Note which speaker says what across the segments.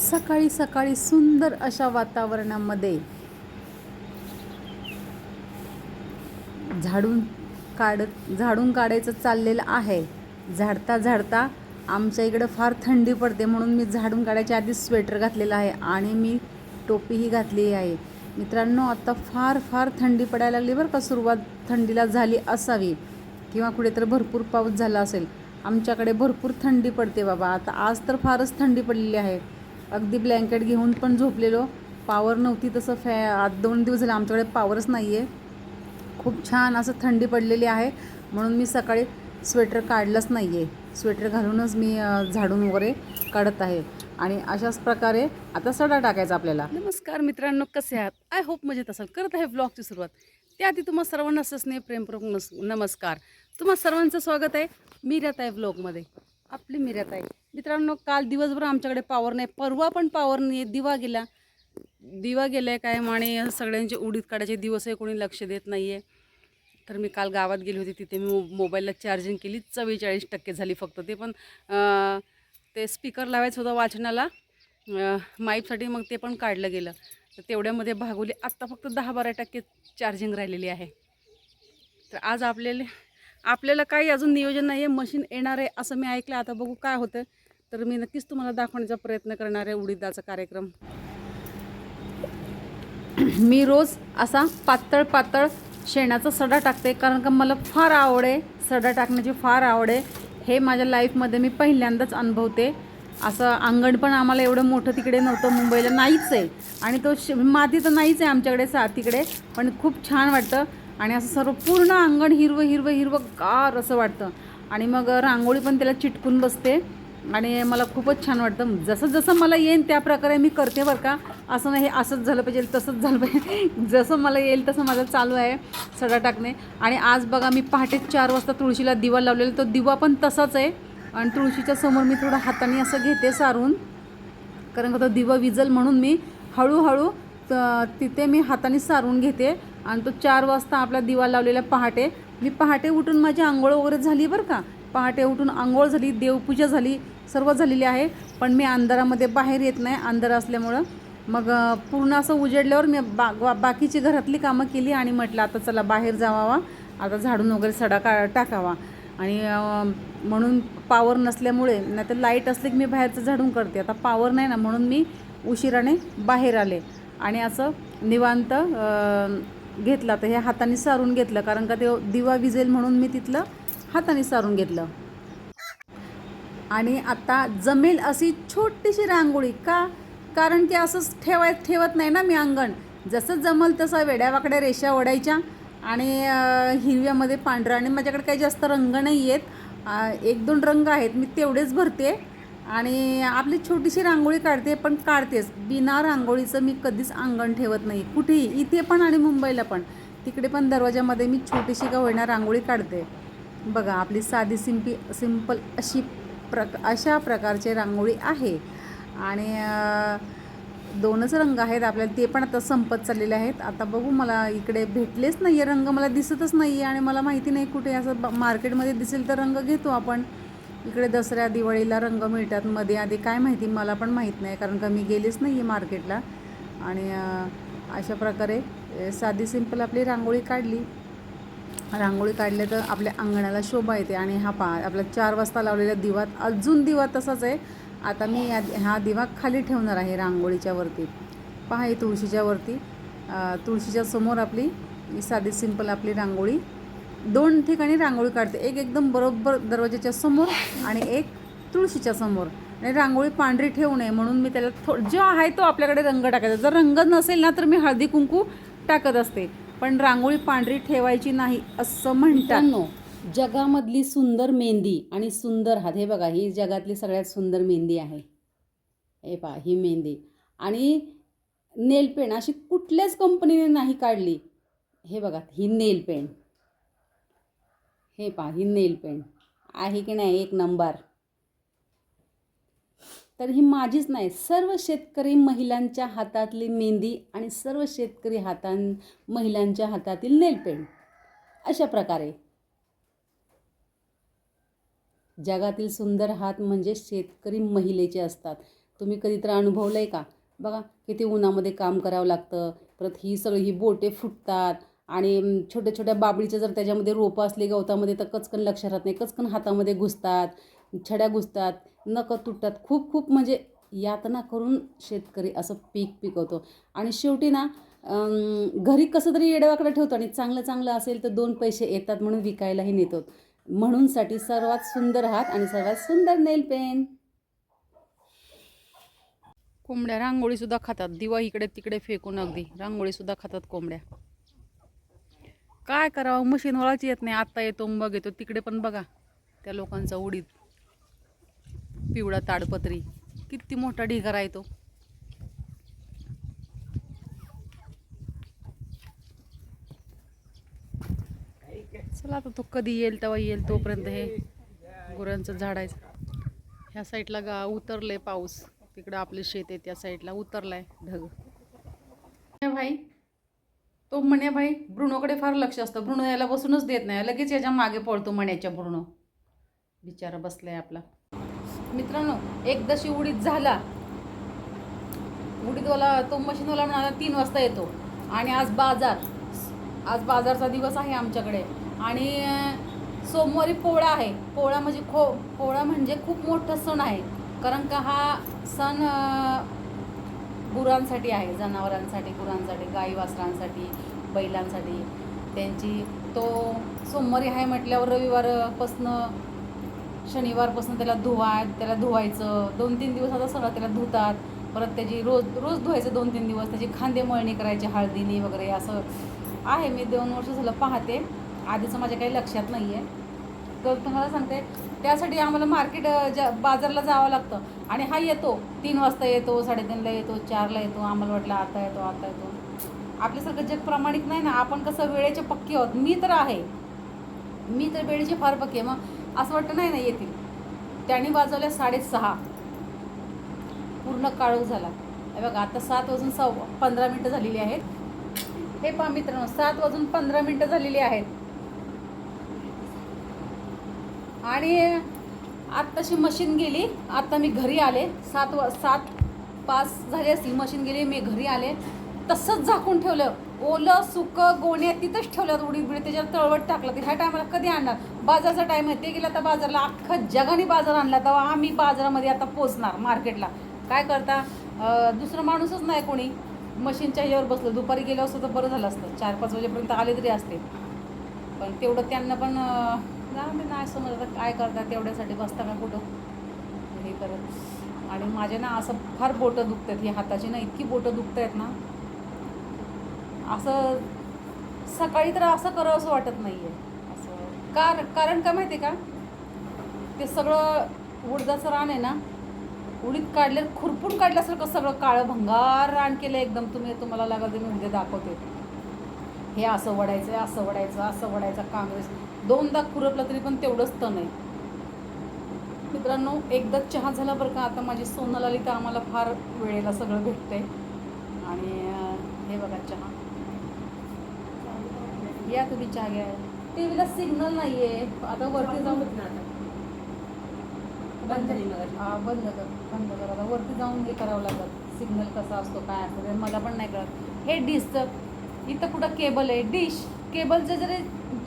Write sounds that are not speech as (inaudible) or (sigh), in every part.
Speaker 1: सकाळी सकाळी सुंदर अशा वातावरणामध्ये झाडून काढत झाडून काढायचं चाललेलं आहे. झाडता झाडता आमच्या इकडं फार थंडी पडते म्हणून मी झाडून काढायच्या आधी स्वेटर घातलेलं आहे आणि मी टोपीही घातलेली आहे. मित्रांनो आता फार फार थंडी पडायला लागली बरं का. सुरुवात थंडीला झाली असावी किंवा कुठेतरी भरपूर पाऊस झाला असेल. आमच्याकडे भरपूर थंडी पडते बाबा. आता आज तर फारच थंडी पडलेली आहे. अगदी ब्लँकेट घेऊन पण झोपलेलो. पावर नव्हती तसं फॅ आज दोन दिवस झाले आमच्याकडे पावरच नाही आहे खूप छान असं थंडी पडलेली आहे. म्हणून मी सकाळी स्वेटर काढलंच नाही आहे स्वेटर घालूनच मी झाडून वगैरे काढत आहे. आणि अशाच प्रकारे आता सडा टाकायचा आपल्याला.
Speaker 2: नमस्कार मित्रांनो कसे आहात? आय होप मजेत असाल. करत आहे ब्लॉगची सुरुवात. त्याआधी तुम्हा सर्वांना स्नेह प्रेमपूर्वक नस नमस्कार. तुम्हा सर्वांचं स्वागत आहे मिरत आहे ब्लॉगमध्ये आपली मिरत आहे मित्रांनो काल दिवसभर आमच्याकडे पावर नाही परवा पण पावर नाही दिवा गेला. दिवा गेला आहे काय आणि सगळ्यांचे उडीत काढायचे दिवस कोणी लक्ष देत नाही आहे तर मी काल गावात गेली होती तिथे मी मो मोबाईलला चार्जिंग केली चव्वेचाळीस टक्के झाली फक्त ते. पण ते स्पीकर लावायचं होतं वाचनाला माईपसाठी मग ते पण काढलं गेलं. तर तेवढ्यामध्ये भागवली आत्ता फक्त दहा बारा टक्के चार्जिंग राहिलेली आहे. तर आज आपल्याला आपल्याला काही अजून नियोजन नाही आहे मशीन येणार आहे असं मी ऐकलं. आता बघू काय होतं. तर मी नक्कीच तुम्हाला दाखवण्याचा प्रयत्न करणार आहे उडीदाचा कार्यक्रम.
Speaker 1: मी रोज असा पातळ पातळ शेणाचा सडा टाकते कारण का मला फार आवड आहे सडा टाकण्याची फार आवड. आहे हे माझ्या लाईफमध्ये मी पहिल्यांदाच अनुभवते. असं अंगण पण आम्हाला एवढं मोठं तिकडे नव्हतं मुंबईला नाहीच आहे. आणि तो श माती तर नाहीच आहे आमच्याकडे सा तिकडे. पण खूप छान वाटतं. आणि असं सर्व पूर्ण अंगण हिरवं हिरवं हिरवं गार असं वाटतं. आणि मग रांगोळी पण त्याला चिटकून बसते. आणि मला खूपच छान वाटतं. जसं जसं मला येईन त्या प्रकारे मी करते बरं का. असं नाही हे असंच झालं पाहिजे तसंच झालं पाहिजे. (laughs) जसं मला येईल तसं माझं चालू आहे सडा टाकणे. आणि आज बघा मी पहाटे चार वाजता तुळशीला दिवा लावलेला तो दिवा पण तसाच आहे. आणि तुळशीच्या समोर मी थोडं हाताने असं घेते सारून. कारण का तो दिवा विजल म्हणून मी हळूहळू तिथे मी हाताने सारून घेते. आणि तो चार वाजता आपला दिवा लावलेला पहाटे. मी पहाटे उठून माझी आंघोळ वगैरे झाली बरं का. पहाटे उठून आंघोळ झाली देवपूजा झाली. सर्व झालेली आहे पण मी अंधारामध्ये बाहेर येत नाही अंधार असल्यामुळं. मग पूर्ण असं उजेडल्यावर मी बा बाकीची घरातली कामं केली आणि म्हटलं आता चला बाहेर जावावा आता झाडून वगैरे सडा का टाकावा. आणि म्हणून पावर नसल्यामुळे नाही तर लाइट असली की मी बाहेरचं झाडून करते. आता पावर नाही ना म्हणून मी उशिराने बाहेर आले. आणि असं निवांत घेतलं. तर हे हाताने सारून घेतलं कारण का ते दिवा विजेल म्हणून मी तिथलं हाताने सारून घेतलं. आणि आता जमेल अशी छोटीशी रांगोळी का? कारण की असंच ठेवाय ठेवत नाही ना मी अंगण. जसं जमल तसं वेड्यावाकड्या रेषा ओढायच्या आणि हिरव्यामध्ये पांढरा आणि माझ्याकडे काही जास्त रंग नाही आहेत. एक दोन रंग आहेत. मी तेवढेच भरते आणि आपली छोटीशी रांगोळी काढते पण काढतेच. बिना रांगोळीचं मी कधीच अंगण ठेवत नाही. कुठेही. इथे पण आणि मुंबईला पण. तिकडे पण दरवाजामध्ये मी छोटीशी का होईना रांगोळी काढते. बघा आपली साधी सिंपी सिंपल अशी प्रक अशा प्रकारचे रांगोळी आहे. आणि दोनच रंग आहेत आपल्याला ते पण आता संपत चाललेले आहेत. आता बघू मला इकडे भेटलेच नाही आहे रंग मला दिसतच नाही आहे आणि मला माहिती नाही कुठे असं ब- मार्केटमध्ये दिसेल तर रंग घेतो आपण. इकडे दसऱ्या दिवाळीला रंग मिळतात मध्ये आधी काय माहिती मला पण माहीत नाही कारण का मी गेलेच नाही आहे मार्केटला. आणि अशा प्रकारे साधी सिंपल आपली रांगोळी काढली. रांगोळी काढले तर आपल्या अंगणाला शोभा येते आणि हा पा आपला चार वाजता लावलेला दिवा अजून दिवा तसाच आहे. आता मी या हा दिवा खाली ठेवणार आहे रांगोळीच्या वरती. पहा ही तुळशीच्या वरती. तुळशीच्या समोर आपली साधी सिंपल आपली रांगोळी. दोन ठिकाणी रांगोळी काढते. एक एकदम बरोबर दरवाजाच्या समोर आणि एक तुळशीच्या समोर. आणि रांगोळी पांढरी ठेवू नये म्हणून मी त्याला थो जो आहे तो आपल्याकडे रंग टाकायचा जर रंग नसेल ना तर मी हळदी कुंकू टाकत असते. पण रांगोळी पांढरी ठेवायची नाही असं म्हणतात.
Speaker 2: जगामधली सुंदर मेहंदी आणि सुंदर हात हे बघा ही जगातली सगळ्यात सुंदर मेहंदी आहे. हे पहा ही मेहंदी. आणि नेल अशी कुठल्याच कंपनीने नाही काढली. हे बघा ही नेल हे पहा ही नेल आहे की नाही? एक नंबर. तर ही माझीच नाही सर्व शेतकरी महिलांच्या हातातली मेहंदी आणि सर्व शेतकरी हातां महिलांच्या हातातील नेलपेंट. अशा प्रकारे. जगातील सुंदर हात म्हणजे शेतकरी महिलेचे असतात.
Speaker 1: तुम्ही कधी तर अनुभवलं आहे का? बघा किती उन्हामध्ये काम करावं लागतं परत ही सगळी ही बोटे फुटतात आणि छोट्या छोट्या बाबळीचं जर त्याच्यामध्ये रोपं असली गवतामध्ये तर कचकन लक्षात राहत नाही कचकन हातामध्ये घुसतात छड्या घुसतात. नकं तुटतात. खूप खूप म्हणजे यातना करून शेतकरी असं पीक पिकवतो. आणि शेवटी ना घरी कसं तरी येडवाकडे ठेवतो आणि चांगलं चांगलं असेल तर दोन पैसे येतात म्हणून विकायलाही नेतो. म्हणूनसाठी सर्वात सुंदर हात आणि सर्वात सुंदर नेल पेन. कोंबड्या रांगोळीसुद्धा खातात. दिवा इकडे तिकडे फेकून अगदी. रांगोळीसुद्धा खातात कोंबड्या. काय करावं? मशीन वळाची येत नाही. आत्ता येतो मग येतो. तिकडे पण बघा. त्या लोकांचा उडीद. पिवळा ताडपत्री. किती मोठा ढिगारा आहे तो. चला आता तो कधी येईल तेव्हा येईल तोपर्यंत हे गुरांचं झाड आहे. ह्या साईडला गा उतरलंय पाऊस. तिकडं आपली शेत आहे त्या साईडला उतरलाय ढग. भाई तो म्हणे भाई ब्रुणोकडे फार लक्ष असतं. ब्रुणो याला बसूनच देत नाही. लगेच याच्या मागे पळतो म्हण्याच्या ब्रुणो बिचारा बसलाय आपला. मित्रांनो एकदाशी उडीद झाला. उडीदवाला तो मशीनवाला म्हणाला तीन वाजता येतो. आणि आज बाजार आज बाजारचा दिवस आहे आमच्याकडे. आणि सोमवारी पोळा आहे. पोळा म्हणजे खो पोळा म्हणजे खूप मोठा सण आहे. कारण का हा सण गुरांसाठी आहे जनावरांसाठी गुरांसाठी गाई वासरांसाठी बैलांसाठी. त्यांची तो सोमवारी आहे म्हटल्यावर रविवारपासनं शनिवारपासून त्याला धुवा त्याला धुवायचं. दोन तीन दिवस आता सगळं त्याला धुतात. परत त्याची रोज रोज धुवायचं दोन तीन दिवस. त्याची खांदे मळणी करायची हळदीने वगैरे असं. आहे मी दोन वर्ष झालं पाहते. आधीचं माझ्या काही लक्षात नाही आहे तर तुम्हाला सांगते त्यासाठी आम्हाला मार्केट ज्या बाजारला जावं लागतं. आणि हा येतो. तीन वाजता येतो साडेतीनला येतो चारला येतो. आम्हाला वाटलं आता येतो आता येतो. आपल्यासारखं जग प्रामाणिक नाही ना. आपण कसं वेळेचे पक्के आहोत. मी तर आहे. मी तर वेळेचे फार पक्के मग असं वाटतं नाही नाही येतील. त्यांनी वाजवल्या साडेसहा. पूर्ण काळोख झाला. हे बघा आता सात वाजून सव पंधरा मिनटं झालेली आहेत. हे पहा मित्रांनो सात वाजून पंधरा मिनटं झालेली आहेत. आणि आत्ताशी मशीन गेली आत्ता मी घरी आले. सात वा सात पाच झाली असतील मशीन गेली मी घरी आले. तसंच झाकून ठेवलं. ओलं सुकं गोण्या तिथंच ठेवल्यात उडीद बिडीत त्याच्यावर तळवट टाकलं. ते ह्या टायमाला कधी आणणार? बाजारचा टाईम आहे. ते गेला तर बाजारला. अख्खा जगाने बाजार आणला. तेव्हा आम्ही बाजारामध्ये आता पोचणार मार्केटला काय करता? दुसरं माणूसच नाही कोणी. मशीनच्या ह्यावर बसलं. दुपारी गेलं असतं तर बरं झालं असतं. चार पाच वाजेपर्यंत आले तरी असते. पण तेवढं त्यांना पण अं, जाऊ नाही समज आता काय करतात तेवढ्यासाठी बसता का कुठं? हे करत. आणि माझे ना असं फार बोटं दुखतात. ही हाताची ना इतकी बोटं दुखत आहेत ना. असं सकाळी तर असं करावं असं वाटत नाही आहे असं कार कारण का माहिती आहे का? ते सगळं उडदाचं रान आहे ना उडीद काढले खुरपून काढल्यासारखं सगळं काळं भंगार रान केलं एकदम तुम्ही तुम्हाला लागलं तर मी उद्या दाखवते. हे असं वडायचं असं वडायचं असं वडायचं काँग्रेस दोनदा खुरपलं तरी पण तेवढंच तण आहे. मित्रांनो एकदा चहा झाला बरं का आता माझी सोनल आली तर आम्हाला फार वेळेला सगळं भेटतं आहे आणि हे बघा चहा. या तुम्ही चहा घ्या टी व्हीला सिग्नल नाही आहे आता वरती जाऊन बंद हा बंद कर बंद कर. आता वरती जाऊन हे करावं लागतं सिग्नल कसा असतो काय असतो ते मला पण नाही कळत. हे डिशचं इथं कुठं केबल आहे? डिश केबलचं जरी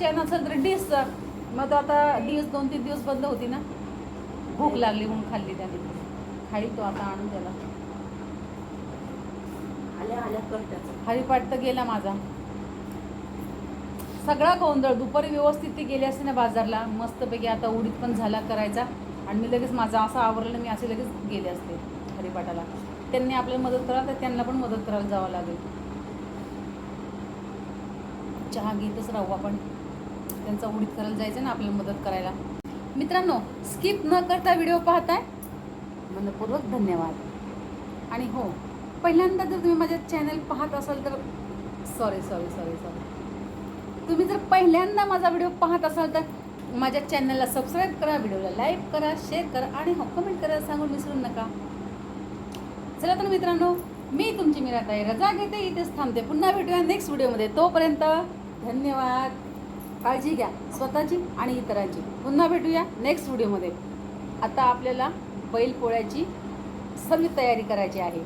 Speaker 1: चॅनल असेल तर डिशचं मग तो आता दिवस दोन तीन दिवस बंद होती ना? भूक लागली म्हणून खाल्ली त्याने. खाली तो आता आणून त्याला हरिपाठ तर गेला माझा. सगळा गोंधळ दुपारी व्यवस्थित ते गेली असते ना बाजारला. मस्तपैकी आता उडीद पण झाला करायचा. आणि मी लगेच माझा असं आवरलं मी असे लगेच गेले असते हरिपाठाला. त्यांनी आपल्याला मदत करायला तर त्यांना पण मदत करायला जावं लागेल. चहा घेतच राहू आपण. त्यांचा उडीद करायला जायचं ना आपल्याला मदत करायला. मित्रांनो स्किप न करता व्हिडिओ पाहताय. मनपूर्वक धन्यवाद. आणि हो पहिल्यांदा जर तुम्ही माझ्या चॅनल पाहत असाल तर सॉरी सॉरी सॉरी सॉरी तुम्ही जर पहिल्यांदा माझा व्हिडिओ पाहत असाल तर माझ्या चॅनलला सबस्क्राईब करा व्हिडिओला लाईक करा शेअर करा आणि हो कमेंट करायला सांगून विसरू नका. चला तर मित्रांनो मी तुमची मीराताई. रजा घेते इथेच थांबते. पुन्हा भेटूया नेक्स्ट व्हिडिओमध्ये. तोपर्यंत धन्यवाद. काळजी घ्या. स्वतःची आणि इतरांची. पुन्हा भेटूया नेक्स्ट व्हिडिओमध्ये. आता आपल्याला बैल पोळ्याची सर्व तयारी करायची आहे.